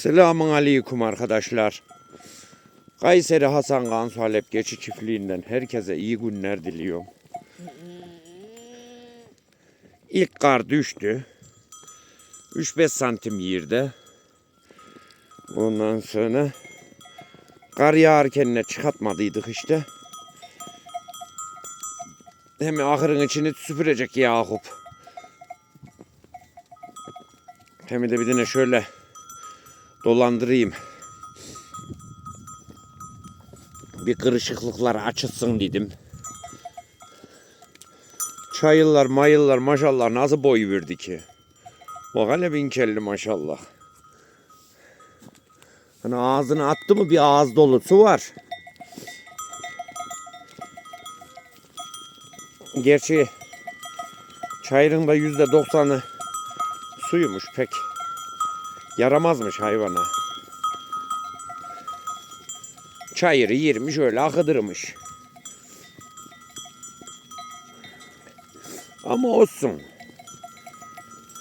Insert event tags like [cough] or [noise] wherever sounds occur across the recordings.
Selamun aleyküm arkadaşlar. Kayseri Hasan Kansu Halep Geçi Çiftliği'nden herkese iyi günler diliyorum. İlk kar düştü. 3-5 santim yerde. Ondan sonra kar yağarken ne çıkartmadıydık işte. Hem ahırın içini süpürecek Yakup. Hem de bir tane şöyle dolandırayım. Bir kırışıklıklar açılsın dedim. Çayıllar mayıllar maşallah nasıl boy verdi ki. Bak hele bin kelli maşallah. Hani ağzını attı mı bir ağız dolusu var. Gerçi çayırın da yüzde doksanı suyumuş pek yaramazmış hayvana. Çayırı yermiş öyle akıdırmış. Ama olsun.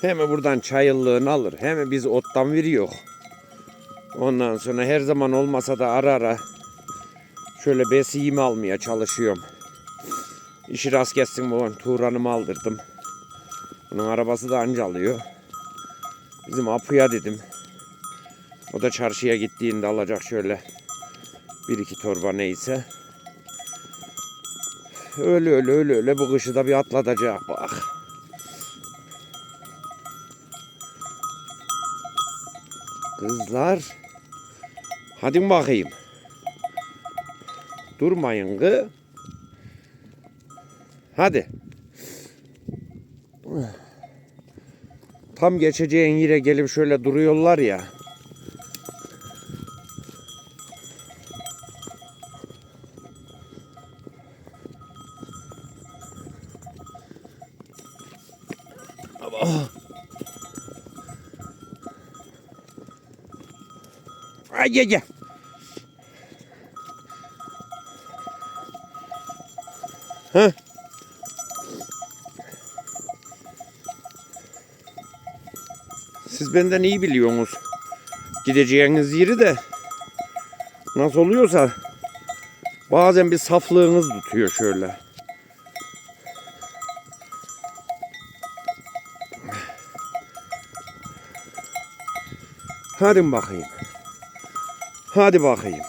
Hem buradan çayırlığını alır hem biz ottan veriyor. Ondan sonra her zaman olmasa da ara ara şöyle besiyimi almaya çalışıyorum. İşi rast kessin bu Turan'ımı aldırdım. Bunun arabası da anca alıyor. Bizim Apu'ya dedim. O da çarşıya gittiğinde alacak şöyle bir iki torba neyse. Öyle öyle öyle öyle bu kışı da bir atlatacak bak. Kızlar. Hadi bakayım. Durmayın kı. Hadi. Tam geçeceğin yere gelip şöyle duruyorlar ya. Aba. Ay ye ye. Heh. Siz benden iyi biliyorsunuz. Gideceğiniz yeri de nasıl oluyorsa bazen bir saflığınız tutuyor şöyle. Hadi bakayım. Hadi bakayım.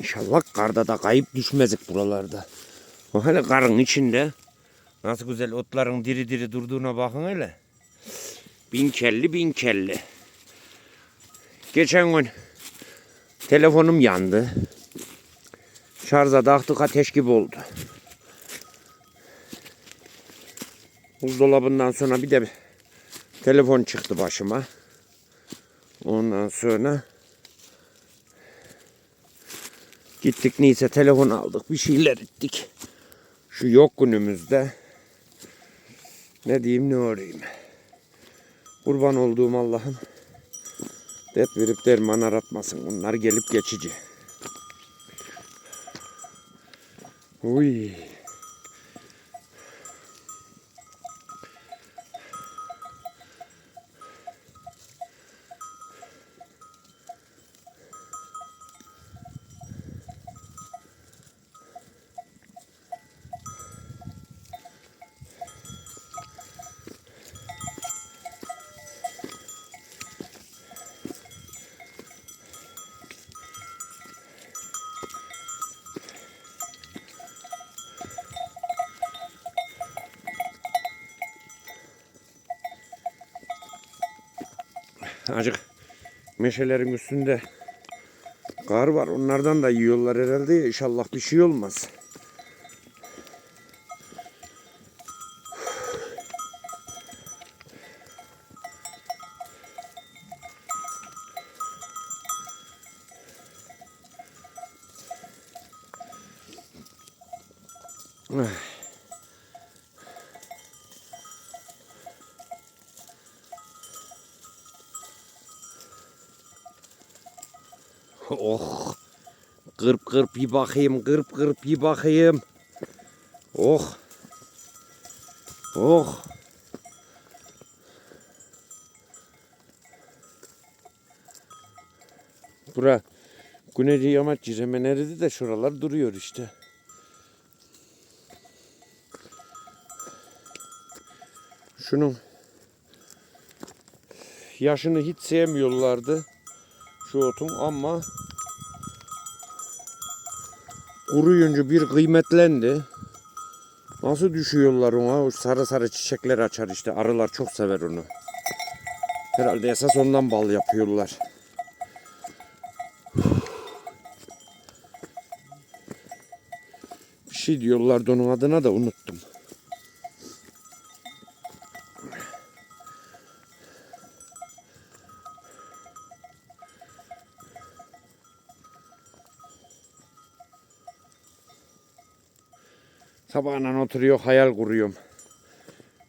İnşallah karda da kayıp düşmezdik buralarda. O hele karın içinde nasıl güzel otların diri diri durduğuna bakın hele. Bin kelli bin kelli. Geçen gün telefonum yandı. Şarja taktık ateş gibi oldu. Buzdolabından sonra bir de telefon çıktı başıma. Ondan sonra Gittik neyse telefon aldık bir şeyler ettik. Şu yok günümüzde. Ne diyeyim ne orayım. Kurban olduğum Allah'ım. Dert verip derman aratmasın. Bunlar gelip geçici. Uy. Acık meşelerin üstünde kar var. Onlardan da yiyorlar herhalde. İnşallah bir şey olmaz. Oh. Kırp kırp bir bakayım, kırp kırp bir bakayım. Oh. Oh. Bura Güneyli Yamaç hemen eridi de şuralar duruyor işte. Şunun yaşını hiç sevmiyorlardı şu otun ama kuruyunca bir kıymetlendi. Nasıl düşüyorlar ona? O sarı sarı çiçekler açar işte. Arılar çok sever onu. Herhalde esas ondan bal yapıyorlar. Bir şey diyorlardı onun adına da unuttum. Sabahından oturuyor hayal kuruyorum.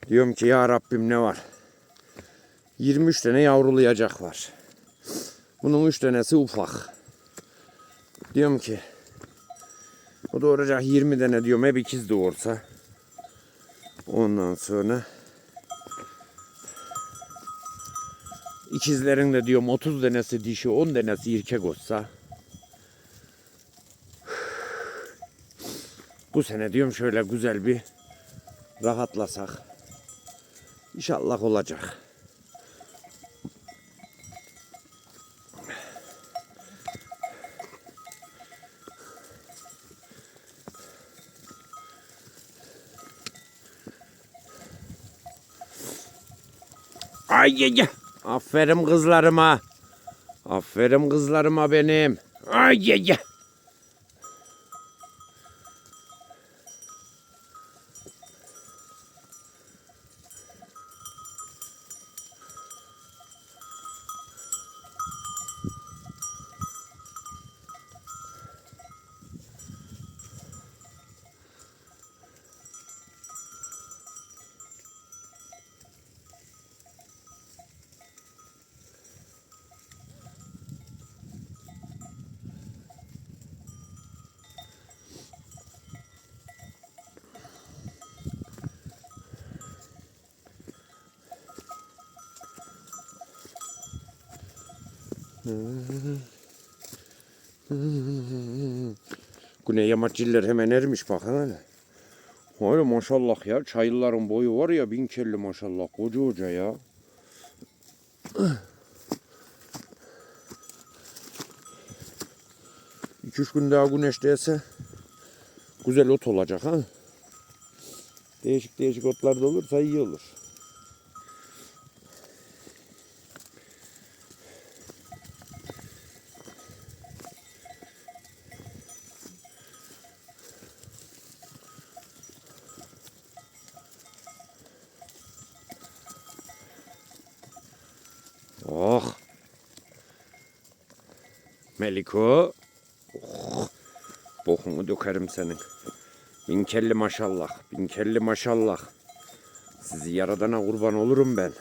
Diyorum ki ya Rabbim ne var? 23 tane yavrulayacak var. Bunun 3 tanesi ufak. Diyorum ki o doğuracak 20 tane diyorum hep ikiz doğursa. Ondan sonra ikizlerin de diyorum 30 tanesi dişi 10 tanesi erkek olsa. Bu sene diyorum şöyle güzel bir rahatlasak. İnşallah olacak. Ay ye ye. Aferin kızlarıma. Aferin kızlarıma benim. Ay ye ye. Güney yamaççılar hemen ermiş bakın hele. Öyle maşallah ya çaylıların boyu var ya bin kelli maşallah koca koca ya. İki üç gün daha güneş değse güzel ot olacak ha. Değişik değişik otlar da olursa iyi olur. Oh. Meliko. Oh. Bokunu dökerim senin. Bin kelli maşallah. Bin kelli maşallah. Sizi yaradana kurban olurum ben.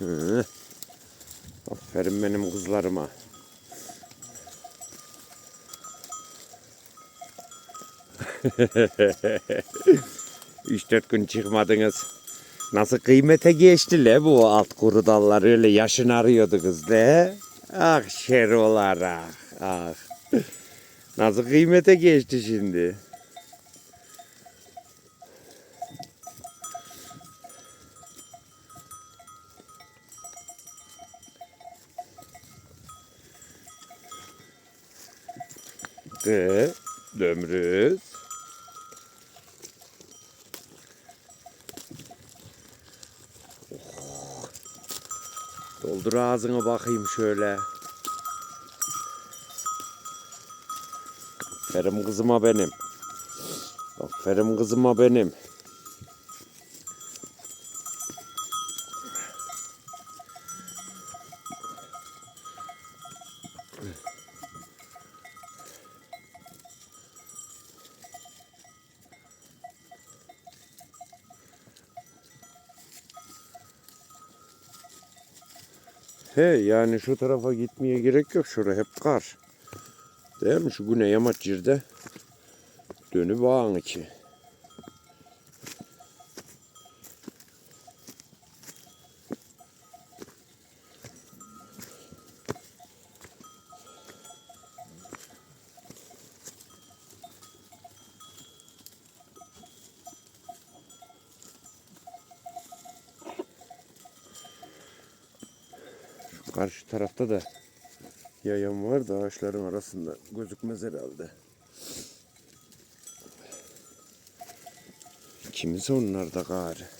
Hı. Aferin benim kızlarıma. [laughs] Üç dört gün çıkmadınız. Nasıl kıymete geçti le bu alt kuru dallar öyle yaşın arıyordu kız le. Ah şerolar ah. ah. Nasıl kıymete geçti şimdi. Ee, dömrüz. Oh. Doldur ağzına bakayım şöyle. Aferin kızıma benim. Aferin kızıma benim. He yani şu tarafa gitmeye gerek yok. Şurada hep kar. Değil mi? Şu güney yamaç yerde dönü bağın içi. Tarafta da yayan var da ağaçların arasında gözükmez herhalde. Kimisi onlar da gari.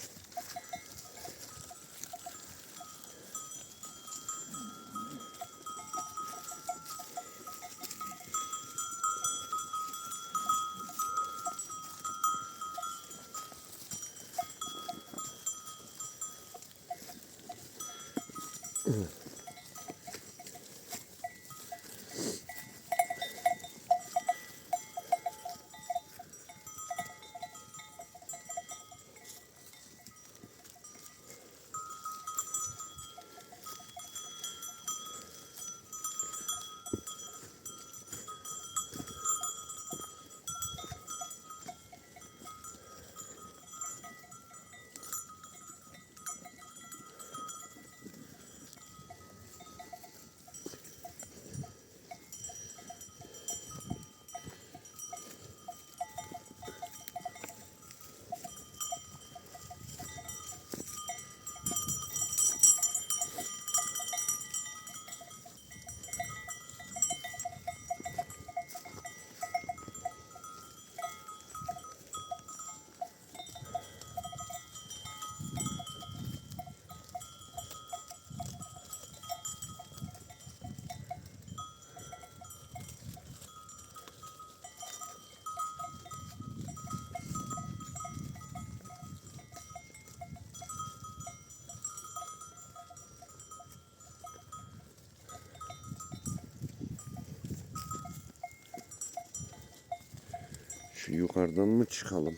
Şu yukarıdan mı çıkalım?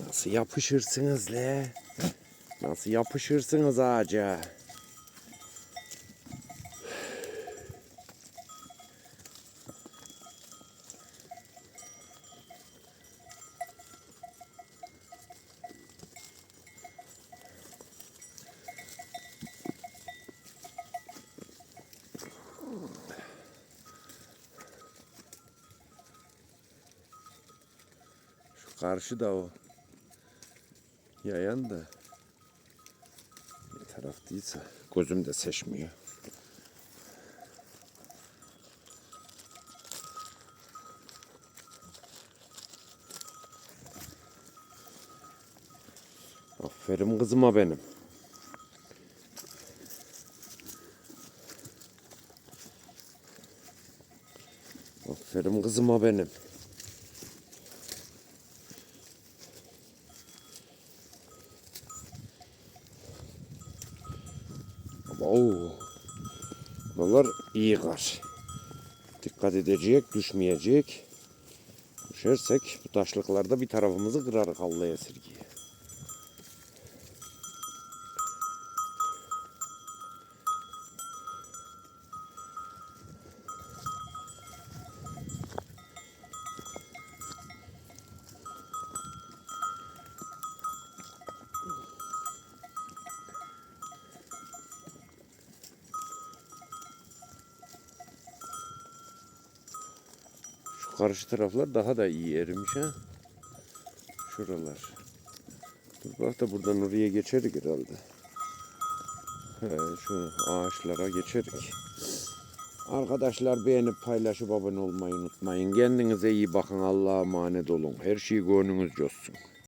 Nasıl yapışırsınız le? Nasıl yapışırsınız ağaca? Şu karşı da o. Yayan da. Ne taraftıysa gözüm de seçmiyor. Aferin kızıma benim. Aferin kızıma benim. Oo. Buralar iyi kar. Dikkat edecek, düşmeyecek. Düşersek bu taşlıklarda bir tarafımızı kırarız Allah esirgiye. Şu karşı taraflar daha da iyi erimiş ha. Şuralar. Dur bak da buradan oraya geçerik herhalde. He, şu ağaçlara geçerik. Arkadaşlar beğenip paylaşıp abone olmayı unutmayın. Kendinize iyi bakın. Allah'a emanet olun. Her şey gönlünüzce olsun.